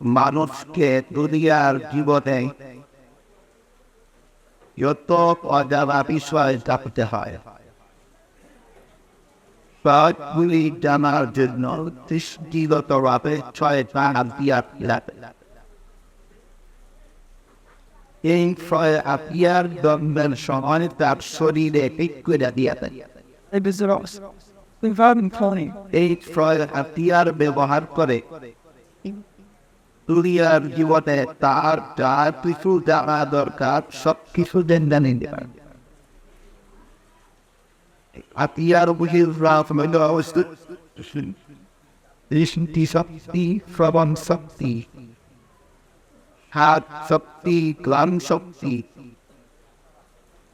মানুষকে দুনিয়ার জীবনে যত অজানা বিষয় জানতে হয় জানার জন্য দৃষ্টিগতভাবে ছয়টা হাতিয়ার লাগে এই ছয় হাতিয়ার জন্মের সময় তার শরীরে পিক করে দিয়ে দেয় They visit us. We've had them plenty. এই ছয় হাতিয়ার ব্যবহার করে দুনিয়ার জীবনে তার যা কিছু জানা দরকার সব কিছু জেনে নিতে পারে হাতিয়ার বুঝি রাজমৈল অবস্থিত দৃষ্টি শক্তি শ্রবণ শক্তি, হাত শক্তি, গ্লান শক্তি,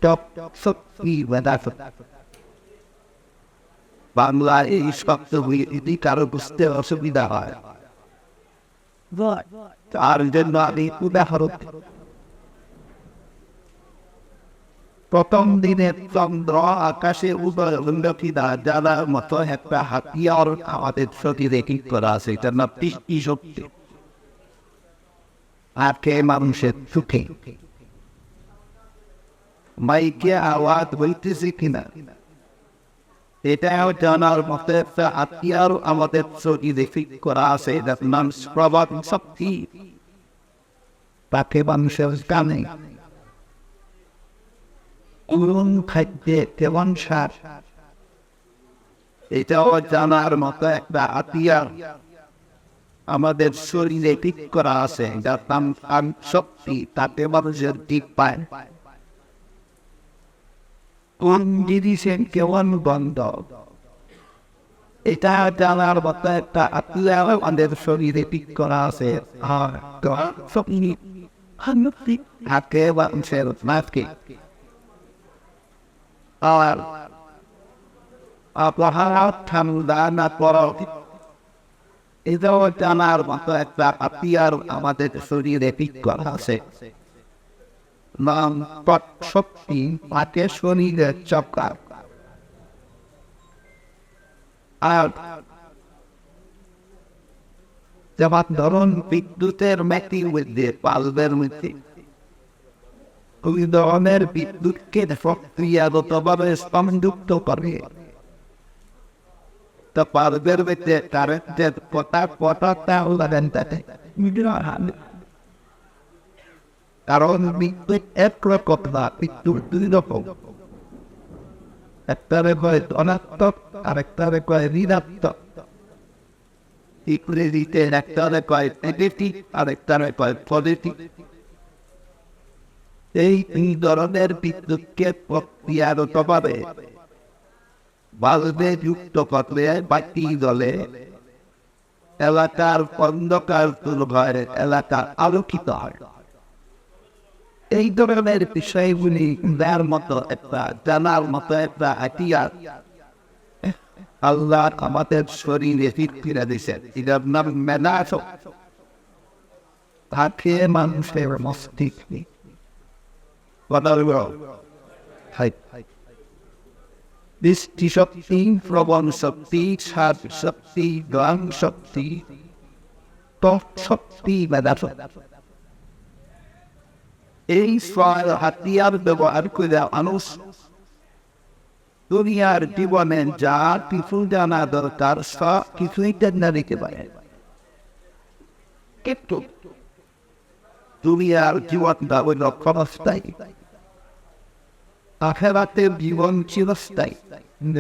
টপ শক্তি, মেধা শক্তি বাংলায় এই শব্দগুলি যদি কারও বুঝতে অসুবিধা হয়, তার জন্য আমি উদাহরণ প্রথম দিনে চন্দ্র আকাশে উদয় কিনা জানার মতো একটা হাতিয়ার আমাদের শরীরে ঠিক করা আছে এটার নাম দৃষ্টি শক্তি? আজকে মানুষের সুখে। মাইকে আওয়াজ হইতেছে কিনা? এটাও জানার মতো একটা আমাদের শরীরে ঠিক করা আছে, এটার নাম প্রভাব শক্তি। তাকে মানুষের কানে কোন খাদ্যে কেমন সার? এটাও জানার মতো একটা হাতিয়ার আমাদের শরীরে ঠিক করা আছে, যার নাম শক্তি, তাতে মানুষের ঠিক পায়। জিনিসের কেমন গন্ধ এটা জানার মতো একটা হাতিয়ার আমাদের শরীরে ঠিক করা আছে এটাও জানার মতো একটা হাতিয়ার আমাদের শরীরে ঠিক করা আছে নাম পট শক্তি পাকে শরীরের চক্র আর যেমন ধরুন বিদ্যুতের মেটি মধ্যে পালবের মধ্যে ওই ধরনের বিদ্যুৎকে প্রক্রিয়াগতভাবে সংযুক্ত করে। তো পালবের লাগান তাতে। কারণ বিদ্যুৎ একরকম না দুই রকম একটারে কয় ধনাত্মক আর একটারে কয় ঋণাত্মক ইংরেজিতে একটারে কয় নেগেটিভ আর একটারে কয় পজিটিভ এই দুই ধরনের বিদ্যুৎকে বাল্বে যুক্ত করলে বাতি দলে এলাকার অন্ধকার দূর এলাকা আলোকিত হয় এই ধরনের বিষয়গুলি দেওয়ার মতো একটা, জানার মতো একটা হাতিয়ার। আল্লাহ আমাদের শরীরে ফিরে দিয়েছেন। এটার নাম মেনাস তাকে মানুষের মস্তিষ্কে দৃষ্টি শক্তি, প্রবণ শক্তি সাত শক্তি, গান শক্তি ত্বক শক্তি মেধা শক্তি। এই ছয় হাতিয়ার ব্যবহার করে মানুষ দুনিয়ার জীবনে যা কিছু জানা দরকার সব কিছুই জানা দিতে পারে কিন্তু দুনিয়ার জীবনটা হইল ক্ষণস্থায়ী আখেরাতের জীবন চিরস্থায়ী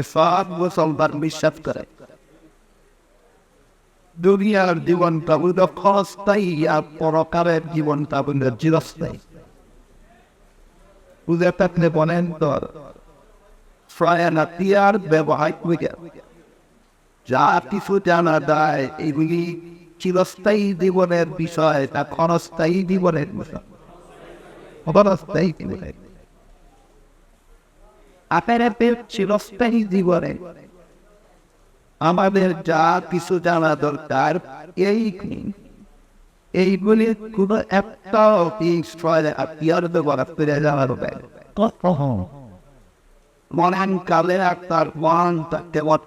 সব মুসলমান বিশ্বাস করে দুনিয়ার জীবনটা হইল ক্ষণস্থায়ী আর পরকারের জীবনটা হইল চিরস্থায়ী থাকলে বলেন তো ফ্রায়ানাতিয়ার ব্যবহার করে যা কিছু জানা যায় এগুলি চিরস্থায়ী জীবনের বিষয়, তা ক্ষণস্থায়ী জীবনের বিষয়। ক্ষণস্থায়ী জীবনের। আপনাদের চিরস্থায়ী জীবনে আমাদের যা কিছু জানা দরকার, এই এইগুলি কোন একটা হাতিয়ার ব্যবহার করে যাওয়ার মহান কালে একটা মহান কেমন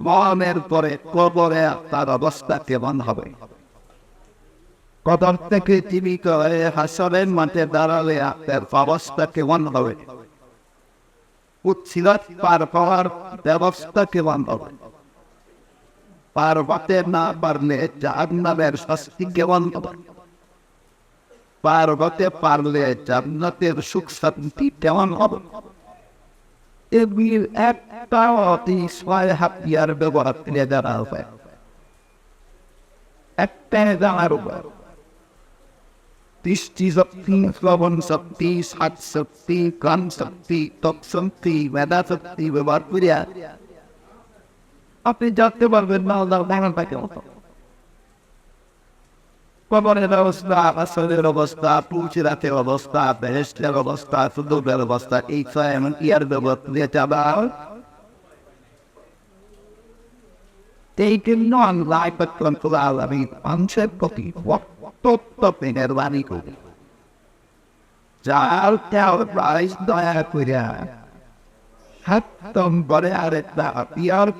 মরণের পরে কবরে তার অবস্থা কেমন হবে? কদর থেকে জীবিত হয়ে হাসরের মাঠে দাঁড়ালে আপনার অবস্থা কেমন হবে? উচ্ছিলাত পার পাওয়ার ব্যবস্থা কেমন হবে? পার হতে না পারলে জাহান্নামের শাস্তি কেমন হবে পার হতে পারলে জান্নাতের সুখ শান্তি কেমন হবে এগুলির একটাও অতি ছয় হাতিয়ার ব্যবহার করে দেওয়া হবে একটাই জানার উপর দৃষ্টি শক্তি, শ্রবণ শক্তি সাত শক্তি, কান শক্তি, ত্বক শক্তি, মেধা শক্তি ব্যবহার করিয়া আপনি জানতে পারবেন না, আল্লাহ থাকে মতো। কবরের অবস্থা আসলের অবস্থা পুচিরাতের অবস্থা বেহেস্টের অবস্থা সুন্দরের অবস্থা, এই ছয় এমন ইয়ার ব্যবস্থা দিয়ে যাবা এই জন্য আল্লাহ রব্বুল আলামিন মানুষের প্রতি অত্যন্ত মেহেরবানি করি যার তেও প্রাইজ দয়া করিয়া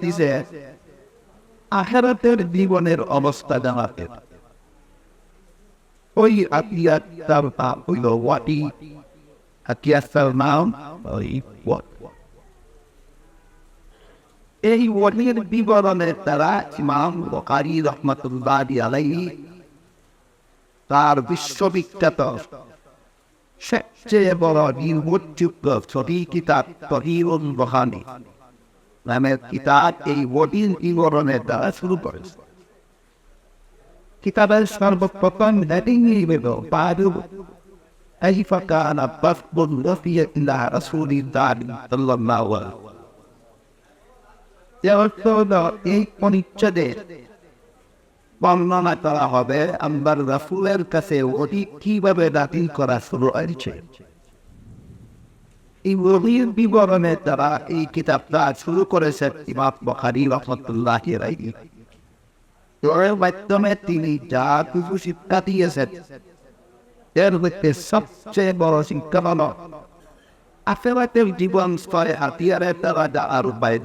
দিছে, আখেরাতের জীবনের অবস্থা জানাতে। ওই আতিয়ার তার নাম হইল ওয়াটি। আতিয়ার নাম ওই এই ওয়ালির বিবরণের দ্বারা ইমাম বকারি রহমতুল্লাহ আলাইহি তার বিশ্ববিখ্যাত সবচেয়ে বড় নির্ভরযোগ্য ছবি কিতাব তহিউল বহানি নামের কিতাব এই ওয়ালির বিবরণের দ্বারা শুরু করেছে কিতাবের সর্বপ্রথম হেডিং হইল বাদু كيف كان بث الوفي إلى رسول الله صلى الله عليه وسلم এই পরিচ্ছদে বর্ণনা করা হবে আমার রাসুলের কাছে ওটি কীভাবে দাখিল করা শুরু হয়েছে? এই ওহির বিবরণের দ্বারা এই কিতাবটা শুরু করেছে ইমাম বখারি রহমতুল্লাহ মাধ্যমে তিনি যা কিছু শিক্ষা দিয়েছেন, এর মধ্যে সবচেয়ে বড় শিক্ষা হলো জীবন স্তরে হাতিয়ারের যাওয়ার উপায়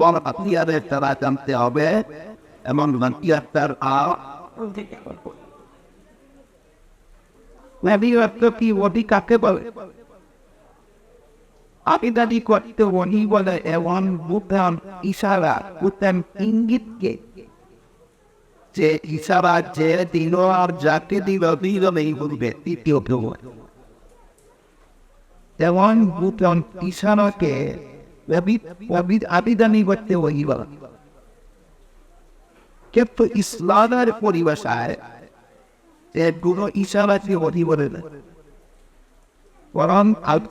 বড় হাতিয়ারের দ্বারা জানতে হবে এমন আর নবীরত্ব কি ওটি কাকে বলে? আমি দাদি করতে ওনি বলে এমন বুতাম ইশারা বুতাম ইঙ্গিতকে যে ইশারা যে দিল আর যাকে দিল দিল নেই বলবে, তৃতীয় কেউ যেমন বুতন ইশারাকে আবিদানি করতে ওই বলা। কিন্তু ইসলামের পরিভাষায় যে গুলো ইশারাকে অধি বলে না। বরং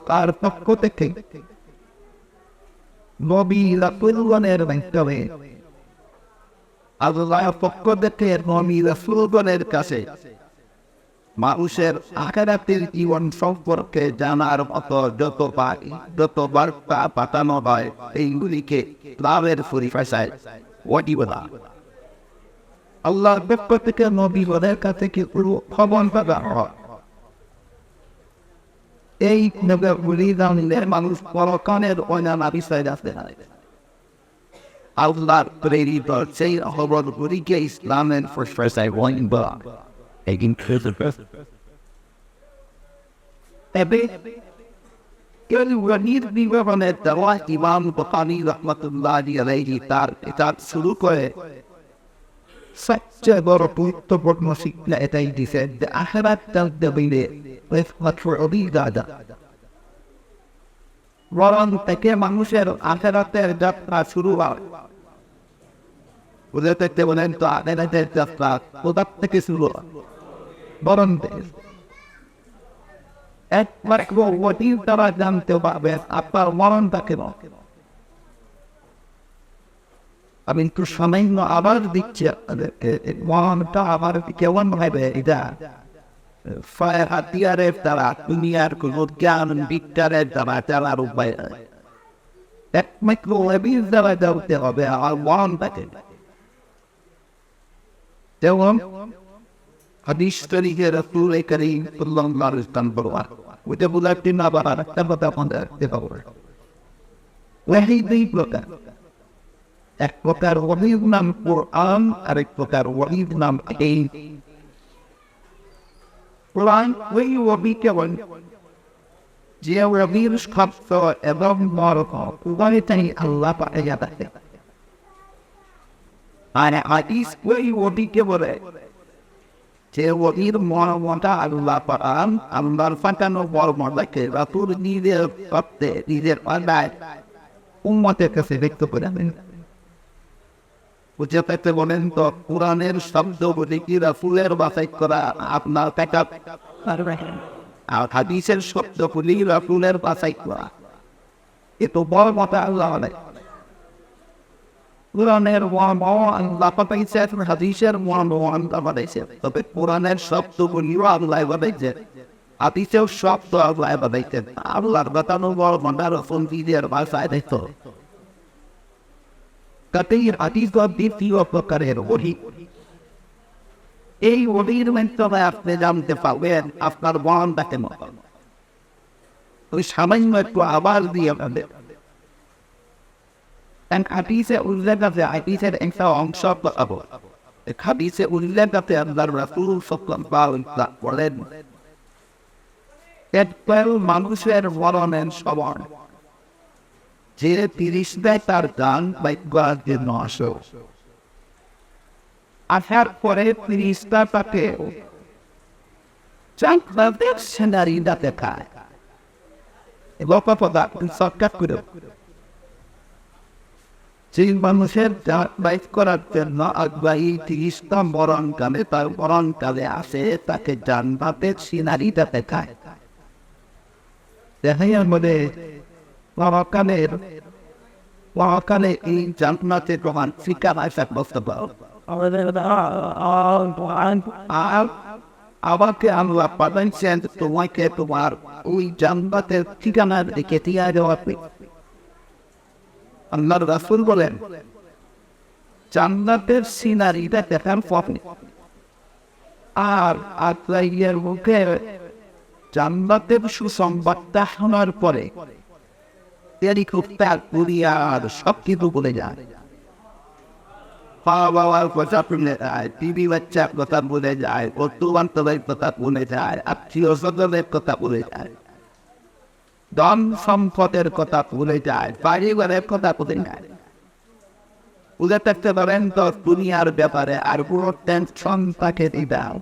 তার পক্ষ থেকে নবী রাসুলগণের মাধ্যমে আল্লাহ পক্ষ থেকে নবী রাসুলগণের কাছে মানুষের আখেরাতের জীবন সম্পর্কে জানার মতো যত যত বার্তা পাঠানো হয়, এইগুলিকে লাভের পরিভাষায় ওটি আল্লাহ পক্ষ থেকে নবী ওদের কাছে কি খবর হয় এই নগরগুলি জানলে মানুষ পরকানের অন্যান্য বিষয় আসতে পারে প্রেরিত সেই খবরগুলিকে ইসলামের পরিভাষায় ওয়াইন বলা Taking to the birth. তবে কেউ গণিত তার শুরু করে সবচেয়ে বড় গুরুত্বপূর্ণ শিক্ষা এটাই দিছে যে আখেরাত জানতে হইলে মাত্র অভিজ্ঞতা বরং থেকে মানুষের আখেরাতের যাত্রা শুরু হয় ওদের দেখতে বলেন তো আখেরাতের যাত্রা কোথার থেকে শুরু হয় বরং একমাত্র দ্বারা জানতে পারবেন আপনার মরণটা কেন আমি একটু সামান্য আবার দিচ্ছি আপনাদেরকে মহানটা আমার কেমন হবে এটা? ফায়ার হাতিয়ারের দ্বারা, দুনিয়ার কোনো জ্ঞান বিজ্ঞানের দ্বারা চালার উপায় একমাত্র লেবির দ্বারা যাওতে হবে, আমার মহানটাকে যেমন, হাদিস তরিকে রসুল করিম সাল্লাল্লাহু আলাইহি বলবার ওইটা বুলাটিন আবার একটা কথা মনে রাখতে পারবে ওয়াহি দুই প্রকার। এক প্রকার ওলির নাম কোরআন আর এক প্রকার ওলির নাম এই। কোরআন ওই ওলি কেবল যে ওলির শব্দ এবং মর্ম উভয়টাই আল্লাহ পাঠে যাতে আর হাদিস ওই ওলিকে বলে, যে ওলির মর্মটা আল্লাহ পাঠান আল্লাহর ফাটানো মর্মটাকে রাতুর নিজের শব্দে নিজের অন্যায় উম্মতের কাছে ব্যক্ত করে দেন। বুঝে পেতে বলেন তো কোরআনের শব্দ কি রাসুলের বাছাই করা আপনার টাকা আর হাদিসের শব্দ বলি রাসুলের বাছাই করা? এ তো বড় মতো আল্লাহ অনেক কোরআনের মর্ম আল্লাহ পাঠাইছে হাদিসের মর্ম আল্লাহ পাঠাইছে তবে কোরআনের শব্দ বলিও আল্লাহ বানাইছে হাদিসেও শব্দ আল্লাহ বানাইছেন আল্লাহর বাতানো বড় মন্ডা রসুল দিদের ভাষায় দেখতো কাতেই হাদিস দ্বিতীয় প্রকারের ওহি এই ওহির মাধ্যমে আপনি জানতে পারবেন আপনার মনটাকে মতো ওই সামান্য একটু আবার দিয়ে আপনাদের hadise উল্লেখ আছে হাদিসের একটা অংশ পাবো হাদিসে উল্লেখ আছে আল্লাহ রাসূল ওয়াসাল্লাম বলেন একবার মানুষের মরণের সবর যে তিরিশ দেয় তার গান বাইকবার জন্য আসো আসার পরে তিরিশটা তাকে চাকরাদের সেনারিটা দেখায় লোকপদা সরকার করে। সেই মানুষের জাত বাইক করার জন্য আগ্রাহী তিরিশটা মরণকালে তার মরণকালে আসে, তাকে জানবাতের সিনারিটা দেখায় দেখাই মধ্যে মহাকালের আমাকে তোমাকে তোমার ওই জান্নাতের ঠিকানার দিকে আল্লাহর রাসুল বলেন, জান্নাতের সিনারিটা দেখার পরে আর আত্মাইয়ের মুখে জান্নাতের সুসংবাদটা শোনার পরে তিনি খুব ত্যাগ করিয়ার সব কিছু বলে যায়। বাবার কথা শুনে যায় টিভি বাচ্চার কথা বলে যায়, বন্ধু বান্ধবের কথা বলে যায়, আত্মীয় স্বজনের কথা বলে যায়। ধন সম্পদের কথা ভুলে যায় কথা বলে যায়। বুঝে থাকতে পারেন তো দুনিয়ার ব্যাপারে আর পুরো টেনশন তাকে দাও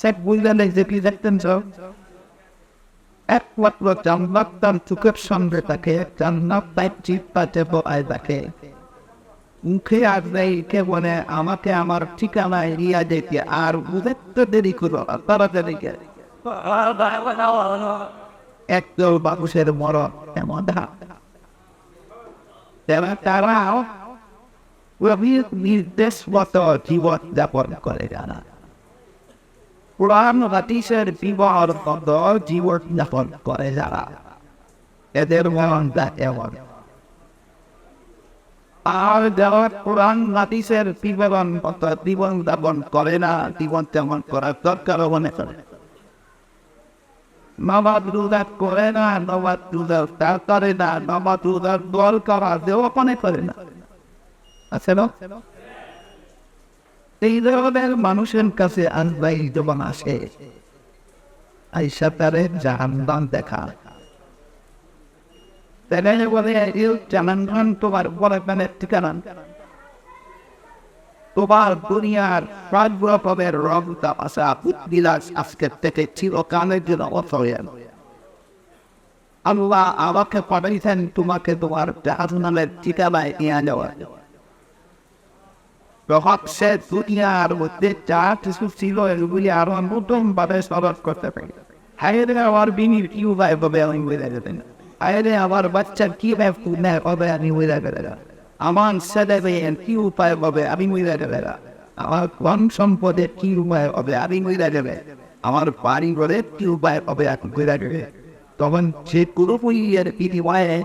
সে বুঝলে যে কি দেখতেন সব একমাত্র জান্নাত তার চোখের সঙ্গে মুখে আর নেই বলে আমাকে আমার ঠিকানা এরিয়া আর বুঝতে দেরি তাড়াতাড়ি একদল এমন তেমন তারাও নির্দেশ মতো জীবন যাপন করে যারা পুরাণ হাতিসের বিবাহর মতো জীবন যাপন করে যারা। এদের মরণটা এমন। আর যারা পুরাণ হাতিসের বিবরণ মতো জীবন যাপন করে না, জীবন তেমন করার দরকার মনে করে। নামাজ রোজা করে না, নামাজ রোজা তা করে না, নামাজ রোজার দল করা দেওয়া মনে করে না। আছে না? এই ধরনের মানুষের কাছে আল্লাহ যখন আসে। আইসা তারে জাহান্নাম দেখা। তাহলে বলে জাহান্নাম তোমার বলে মানে ঠিকানা। তোমার দুনিয়ার প্রাণগুলোপের রং তামাশা বিলাস আজকের থেকে জন্য অথয়েন আল্লাহ আমাকে পাঠাইছেন তোমাকে তোমার জাহান্নামের ঠিকানায় নিয়ে যাওয়া তখন সে দুনিয়ার মধ্যে যা কিছু ছিল এগুলি আরও নতুন ভাবে স্মরণ করতে পারি। হায়রে আমার বিনির কি উপায় পাবে আমি বুঝে যেতেন হায়রে আমার বাচ্চার কি ব্যাপার হবে আমি বুঝে গেলে আমার ছেলে মেয়ের কি উপায় হবে আমি বুঝে গেলে আমার ধন সম্পদের কি উপায় হবে আমি বুঝে যাবে আমার বাড়ি ঘরে কি উপায় হবে আমি বুঝে যাবে তখন সে পুরোপুরি এর বিনিময়ে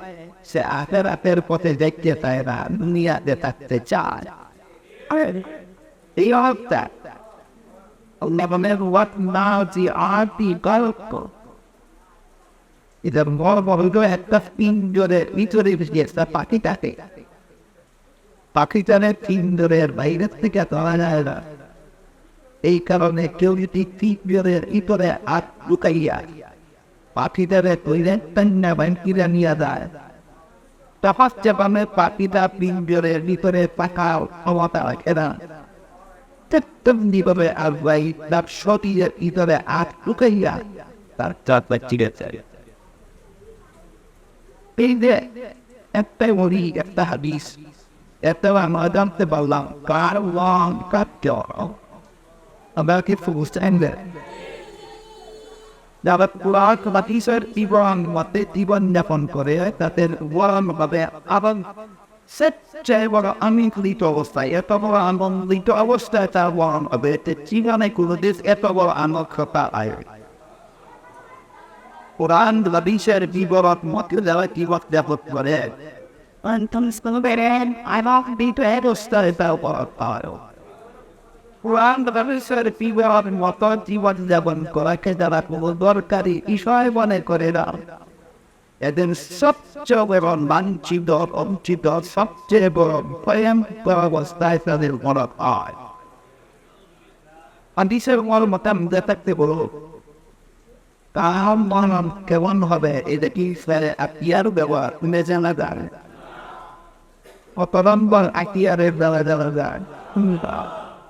সে আখের আখের পথে দেখতে চায় না, দুনিয়াতে থাকতে চায়। এই অবস্থা never never what now the arti গল্প এটা বড় বড় একটা পিঞ্জরে ভিতরে গেছে পাখিটাকে পাকিস্তানের তিনজনের বাইরের থেকে ধরা যায় না এই কারণে কেউ যদি তিনজনের ভিতরে হাত লুকাইয়া পাখিটারে তৈরি টান্না ব্যাংকিরা নিয়ে যায় তখন যেভাবে পাখিটা তিনজনের ভিতরে পাকা ক্ষমতা রাখে না তেমনি ভাবে আর ভাই তার শরীরের ভিতরে হাত লুকাইয়া তার চারটা চিড়ে যায় এই যে একটা মরি একটা হাদিস একটা আমরা জানতে পারলাম কার ওয়ান কাটতে আমরা কি বুঝতেন যারা পুরাণ হাদিসের জীবন মতে জীবন যাপন করে তাদের ওয়ান ভাবে আবার সবচেয়ে বড় আনন্দিত অবস্থায় এত বড় আনন্দিত অবস্থায় তার ওয়ান হবে জীবনে কোনো দিন এত বড় আনন্দ পায় কোরআন হাদিসের বিবরণ মতে যারা জীবন যাপন করে অবস্থায় তার বড় পায় কোরআন হাদিসের বিবরণ মতো জীবন যাপন করাকে যারা কোনো দরকারি বিষয় মনে করে না। এদের সবচেয়ে বড় লাঞ্ছিত বঞ্চিত সবচেয়ে বড় ভয়ঙ্কর অবস্থায় তাদের মনে হয়। হাদিসের মর মতামত থাকতে বলো তাহার মনন কেমন হবে এটা কি আতিয়ার ব্যবহার তুমি জানা যায়। কত নম্বর আতিয়ারের দ্বারা জানা যায়।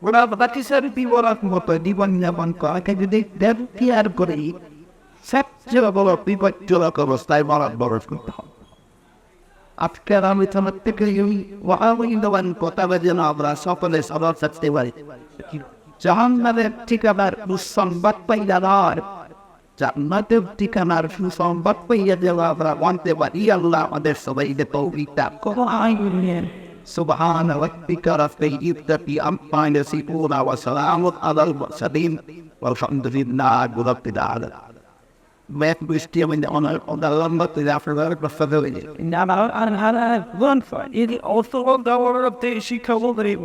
পুরাণ আতিশের বিবরণ মতো জীবন যাপন করাকে যদি দেড় করি সবচেয়ে বড় বিপজ্জনক অবস্থায় মরণ বরণ করতে হবে। আজকের আমি তোমার থেকে ওয়াহিদান কথা যেন আমরা সকলে সরল থাকতে পারি। জাহান্নাদের ঠিকানার দুঃসংবাদ পাইলা নয় জান্নাতের ঠিকানার সুসংবাদ পাইয়া যেন আমরা মানতে পারি, আল্লাহ আমাদের সবাইকে তৌফিকটা سبحان ربك رب العزة عما يصفون وسلام على المرسلين والحمد لله رب العالمين Math was stealing on a on the lumber to the afterwork of facility. Now, I had a run for it. It also on the order of the she covered it.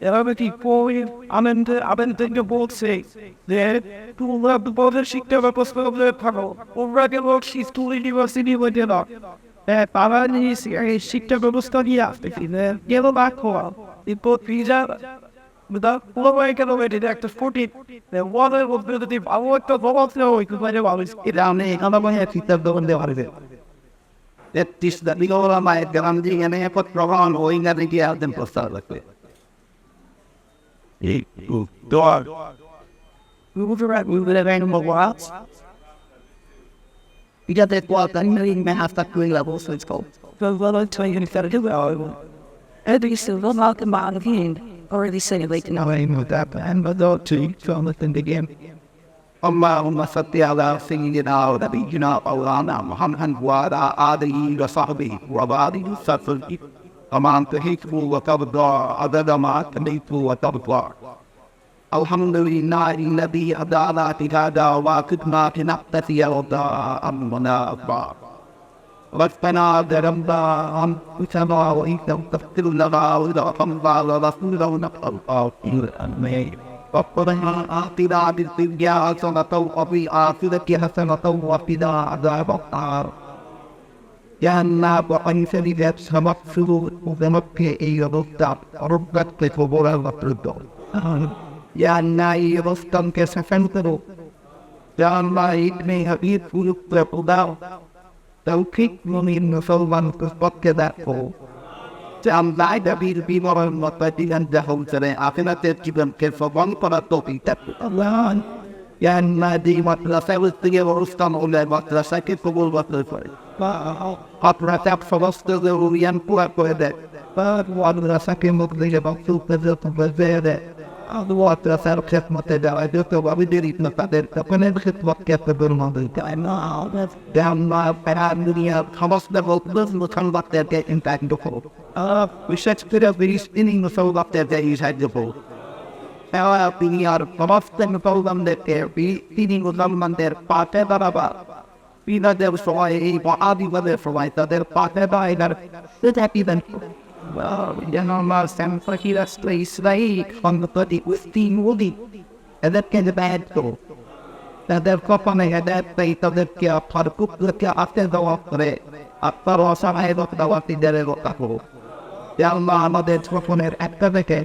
Everybody forward, I'm in the, I'm in the boat say. There, to love the border, she never was for the parole. Or regular, she's to the university with the law. That Baba is here, she never was study after. There, yellow back hole. They both visa. But that, all the way, get away to the actor 14. The water was built at the, I want to go out there, because I always It down there, I'm going to have to tell them they are there. That is the legal of my and airport program, going at the out them for like that. Dog. We were right, we were at animal wilds. You get that what that million have that green level, so it's called. Well, well, I'm telling you, if that is well, at least it will not come out again, or at. No, to come within the game. أما أما ستي على سيدنا نبينا مولانا محمد وعلى آله وصحبه وبعده سفر أما أنت هيك وترضى عدد ما تميت الحمد لله الذي أدانا بهذا وكدنا لنقتدي رضا أمرنا أكبر ربنا ظلمنا أنفسنا. وإن لم تغفر لنا وترحمنا لنكونن من الخاسرين ربنا آتنا في حسنة وفي الآخرة حسنة وقنا عذاب النار يا الناب وأنت لنفس مغفر وذنبك إلى ربك ربك لتبرر لقبول الرد. يا الله يرزقك كسفن كرو. يا الله إني حبيب فلوك لقدام. توفيق من مسلمان كسبت كذا فوق. Sampai dari bimoran matajian jahum sere akhirat kita kesoban pada topi tapi Allah yang nadi madrasah itu uruskan oleh madrasah kita kubur madrasah. Madrasah falasta yang kuat kuat. Madrasah kita mungkin waktu kerja berbeda. Madrasah Allah'ta sen kısmete davet et ve bir derin nefeder tapınen kısmet kese durmadı. Damla falan dünya havas da volkuz mu kanvat derde intan dokul. Ah, müşaçkıra bir istinin musallat derde yüzeyde bul. Fela dünya havas da musallam derde bir istinin musallam derde pate daraba. Bina der soğayı ve adi ve der soğayı der pate baylar. Sıdhati den. Well, you know, my son, Janoma and Fahiras place right on the body with the Modi. ಅದಕ್ಕೆ bat ಅದಕ್ಕೆ ಕೊಪ್ಪನೆ ಹೆದರ್ತ ಇದ್ದದಕ್ಕೆ ಅಪ್ಪರ ಕುಪ್ಪದಕ್ಕೆ of the ಅಪ್ಪರ ಹೊಸ ಐದಕ್ಕೆ ದವಾಗ್ತಿದ್ದಾರೆ ಗೊತ್ತಾಗು ಎಲ್ಲ ಅನ್ನೋದೇ ಕೊಪ್ಪನೆ ಅಕ್ಕದಕ್ಕೆ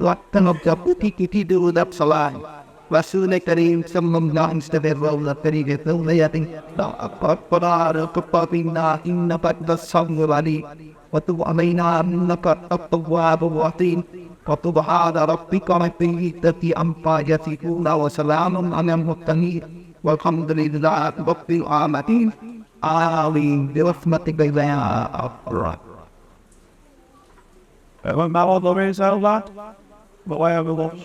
ರಕ್ತನೊಬ್ಬ ಪುಟಿ ಕಿಟಿದಿರುವುದ ಸಲ ವಸೂಲೆ ಕರೀಂ ಸಂಬಂಧ ಅನಿಸ್ತದೆಲ್ಲ ಕರಿಗೆ ತೌಲಯತಿ ಅಪ್ಪರ ಕುಪ್ಪಿಂದ ಇನ್ನ ಪಕ್ಕದ ಸಂಗುಲನಿ وتب علينا إنك التواب الرحيم وسبحان ربك رب العزة عما يصفون وسلام على المرسلين والحمد لله رب العالمين آمين برحمتك يا الله Wenn man mal auf der Welt sagt, wo er gewohnt